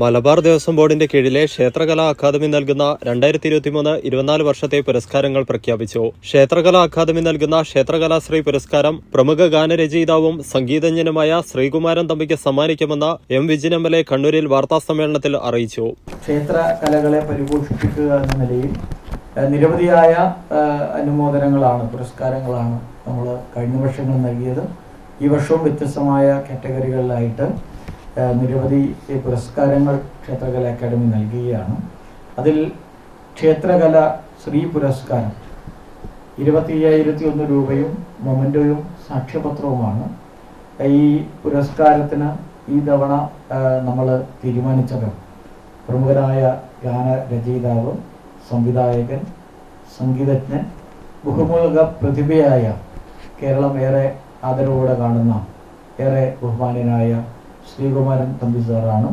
മലബാർ ദേവസ്വം ബോർഡിന്റെ കീഴിലെ ക്ഷേത്രകലാ അക്കാദമി നൽകുന്ന രണ്ടായിരത്തി ഇരുപത്തിമൂന്ന് ഇരുപത്തിനാല് വർഷത്തെ പുരസ്കാരങ്ങൾ പ്രഖ്യാപിച്ചു. ക്ഷേത്രകലാ അക്കാദമി നൽകുന്ന ക്ഷേത്രകലാശ്രീ പുരസ്കാരം പ്രമുഖ ഗാനരചയിതാവും സംഗീതജ്ഞനുമായ ശ്രീകുമാരൻ തമ്പിക്ക് സമ്മാനിക്കുമെന്ന് M Vijin M L A കണ്ണൂരിൽ വാർത്താസമ്മേളനത്തിൽ അറിയിച്ചു. ക്ഷേത്ര കലകളെ പരിപോഷിപ്പിക്കുക എന്ന നിലയിൽ നിരവധിയായ അനുമോദനങ്ങളാണ് പുരസ്കാരങ്ങളാണ് നമ്മൾ കഴിഞ്ഞ വർഷങ്ങൾ നൽകിയത്. ഈ വർഷവും വ്യത്യസ്തമായ കാറ്റഗറികളിലായിട്ട് നിരവധി പുരസ്കാരങ്ങൾ ക്ഷേത്രകല അക്കാദമി നൽകുകയാണ്. അതിൽ ക്ഷേത്രകല ശ്രീ പുരസ്കാരം ഇരുപത്തി അയ്യായിരത്തി ഒന്ന് രൂപയും മൊമന്റോയും സാക്ഷ്യപത്രവുമാണ്. ഈ പുരസ്കാരത്തിന് ഈ തവണ നമ്മൾ തീരുമാനിച്ചത് പ്രമുഖരായ ഗാന രചയിതാവ് സംവിധായകൻ സംഗീതജ്ഞൻ ബഹുമുഖ പ്രതിഭയായ കേരളം ഏറെ ആദരവോടെ കാണുന്ന ഏറെ ബഹുമാന്യനായ ശ്രീകുമാരൻ തമ്പി സാറാണ്.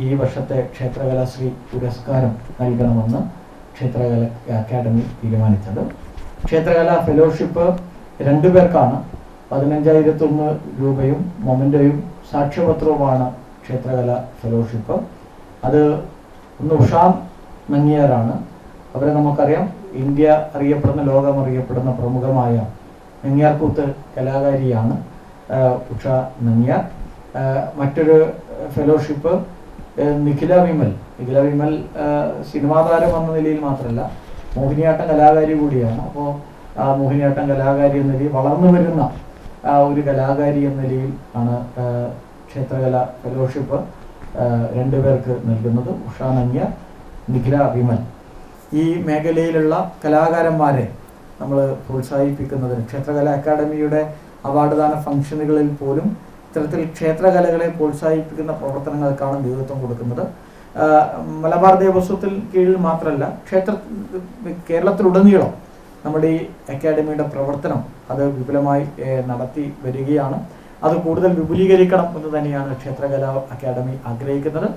ഈ വർഷത്തെ ക്ഷേത്രകലാശ്രീ പുരസ്കാരം നൽകണമെന്ന് ക്ഷേത്രകല അക്കാദമി തീരുമാനിച്ചത്. ക്ഷേത്രകലാ ഫെലോഷിപ്പ് രണ്ടു പേർക്കാണ്. പതിനഞ്ചായിരത്തൊന്ന് രൂപയും മൊമന്റോയും സാക്ഷ്യപത്രവുമാണ് ക്ഷേത്രകല ഫെലോഷിപ്പ്. അത് ഒന്ന് ഉഷാം നങ്ങിയാറാണ് അവരെ നമുക്കറിയാം. ഇന്ത്യ അറിയപ്പെടുന്ന ലോകം അറിയപ്പെടുന്ന പ്രമുഖമായ നെങ്ങിയാർകൂത്ത് കലാകാരിയാണ് ഉഷ നങ്ങിയാർ മറ്റൊരു ഫെലോഷിപ്പ് നിഖില വിമൽ. നിഖില വിമൽ സിനിമാ താരം എന്ന നിലയിൽ മാത്രമല്ല മോഹിനിയാട്ടം കലാകാരി കൂടിയാണ്. അപ്പോൾ ആ മോഹിനിയാട്ടം കലാകാരി എന്ന നിലയിൽ വളർന്നു വരുന്ന ഒരു കലാകാരി എന്ന നിലയിൽ ആണ് ക്ഷേത്രകല ഫെലോഷിപ്പ് രണ്ടുപേർക്ക് നൽകുന്നത്. ഉഷ നങ്ങിയാർ നിഖില വിമൽ. ഈ മേഖലയിലുള്ള കലാകാരന്മാരെ നമ്മൾ പ്രോത്സാഹിപ്പിക്കുന്നതിന് ക്ഷേത്രകല അക്കാദമിയുടെ അവാർഡ് ദാന ഫംഗ്ഷനുകളിൽ പോലും ഇത്തരത്തിൽ ക്ഷേത്രകലകളെ പ്രോത്സാഹിപ്പിക്കുന്ന പ്രവർത്തനങ്ങൾക്കാണ് നേതൃത്വം കൊടുക്കുന്നത്. മലബാർ ദേവസ്വത്തിൽ കീഴിൽ മാത്രമല്ല ക്ഷേത്ര കേരളത്തിലുടനീളം നമ്മുടെ ഈ അക്കാഡമിയുടെ പ്രവർത്തനം അത് വിപുലമായി നടത്തി വരികയാണ്. അത് കൂടുതൽ വിപുലീകരിക്കണം എന്ന് തന്നെയാണ് ക്ഷേത്രകലാ അക്കാദമി ആഗ്രഹിക്കുന്നത്.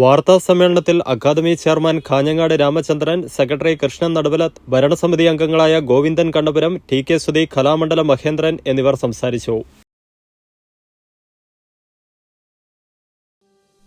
വാർത്താ സമ്മേളനത്തിൽ academy chairman Kanhangad Ramachandran secretary Krishnan Naduvalath ഭരണസമിതി അംഗങ്ങളായ ഗോവിന്ദൻ കണ്ണപുരം ടി കെ സുധി കലാമണ്ഡലം മഹേന്ദ്രൻ എന്നിവർ സംസാരിച്ചു.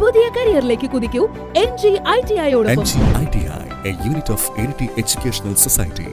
പുതിയ കരിയറിലേക്ക് കുതിക്കൂ. N G I T a unit of educational society